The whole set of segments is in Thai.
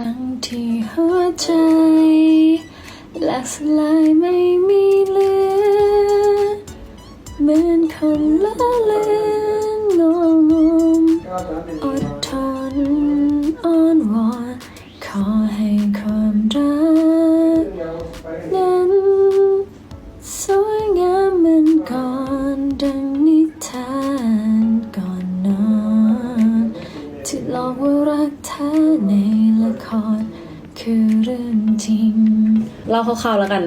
ทั้งที่หัวใจแหลกสลายไม่มีเหลือเหมือนคนละเลือนงงงมอดทน อกว่ารักเธอในละครคือเรื่องจริงเล่าคร่าวๆแล้วกัน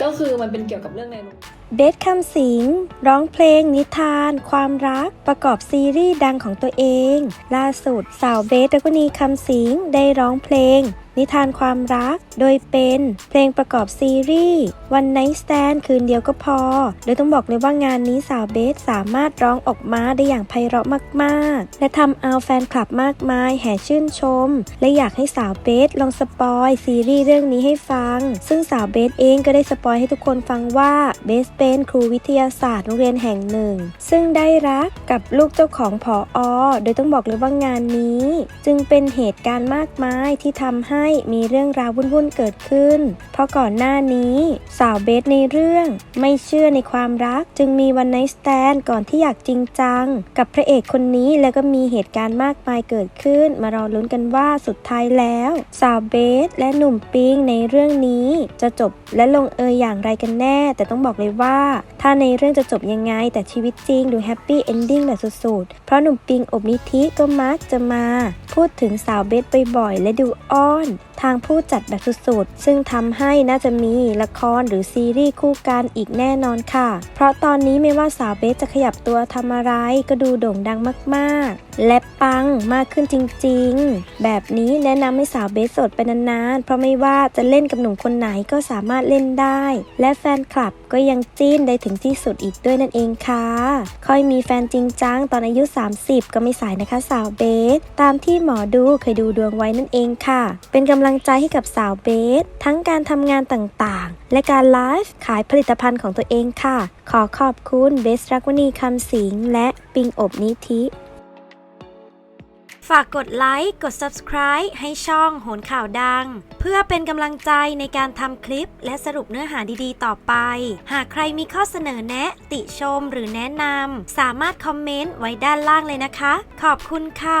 ก็คือมันเป็นเกี่ยวกับเรื่องในโรงเบสคำสิงร้องเพลงนิทาน ความรักประกอบซีรีส์ดังของตัวเอง ล่าสุดสาวเบสรักวนีคำสิงได้ร้องเพลงนิทานความรัก โดยเป็นเพลงประกอบซีรีส์วันไน t ์ t แ n d คืนเดียวก็พอ โดยต้องบอกเลยว่างานนี้สาวเบสสามารถร้องออกมาได้อย่างไพเราะมากๆ และทำเอาแฟนคลับมากมายแห่ชื่นชม และอยากให้สาวเบสลองสปอยซีรีส์เรื่องนี้ให้ฟัง ซึ่งสาวเบสเองก็ได้สปอยให้ทุกคนฟังว่าเบสเป็นครูวิทยาศาสตร์โรงเรียนแห่งหนึ่ง ซึ่งได้รักกับลูกเจ้าของผออโดยต้องบอกเลยว่างานนี้ จึงเป็นเหตุการณ์มากมายที่ทำให้มีเรื่องราววุ่นๆเกิดขึ้น เพราะก่อนหน้านี้สาวเบสในเรื่อง ไม่เชื่อในความรัก จึงมีวันไน t ์ t แ n d ก่อนที่อยากจริงจัง กับพระเอกคนนี้แล้วก็มีเหตุการณ์มากมายเกิดขึ้น มารอลุ้นกันว่าสุดท้ายแล้ว สาวเบสและหนุ่มปิงในเรื่องนี้จะจบและลงเอยอย่างไรกันแน่ แต่ต้องบอกเลยว่า ถ้าในเรื่องจะจบยังไง แต่ชีวิตจริงดูแฮปปี้เอนดิ้งแบบสุดๆเพราะหนุ่มปิงอบนิธิก็มักจะมา พูดถึงสาวเบสบ่อยๆและดูอ้อน good. ทางผู้จัดแบบสุดๆ ซึ่งทำให้น่าจะมีละครหรือซีรีส์คู่กันอีกแน่นอนค่ะ เพราะตอนนี้ไม่ว่าสาวเบสจะขยับตัวทำอะไรก็ดูโด่งดังมากๆ และปังมากขึ้นจริงๆ แบบนี้แนะนำให้สาวเบสสดไปนานๆ เพราะไม่ว่าจะเล่นกับหนุ่มคนไหนก็สามารถเล่นได้ และแฟนคลับก็ยังจิ้นได้ถึงที่สุดอีกด้วยนั่นเองค่ะ ค่อยมีแฟนจริงจังตอนอายุ 30 ก็ไม่สายนะคะสาวเบส ตามที่หมอดูเคยดูดวงไว้นั่นเองค่ะ เป็นกำลังลังใจให้กับสาวเบส ทั้งการทำงานต่างๆ และการไลฟ์ขายผลิตภัณฑ์ของตัวเองค่ะ ขอขอบคุณเบสรักวณีคำสิงและปิงอบนิธิฝากกดไลค์ กด subscribe ให้ช่องโหนข่าวดัง เพื่อเป็นกำลังใจในการทำคลิปและสรุปเนื้อหาดีๆ ต่อไป หากใครมีข้อเสนอแนะ ติชมหรือแนะนำ สามารถคอมเมนต์ไว้ด้านล่างเลยนะคะ ขอบคุณค่ะ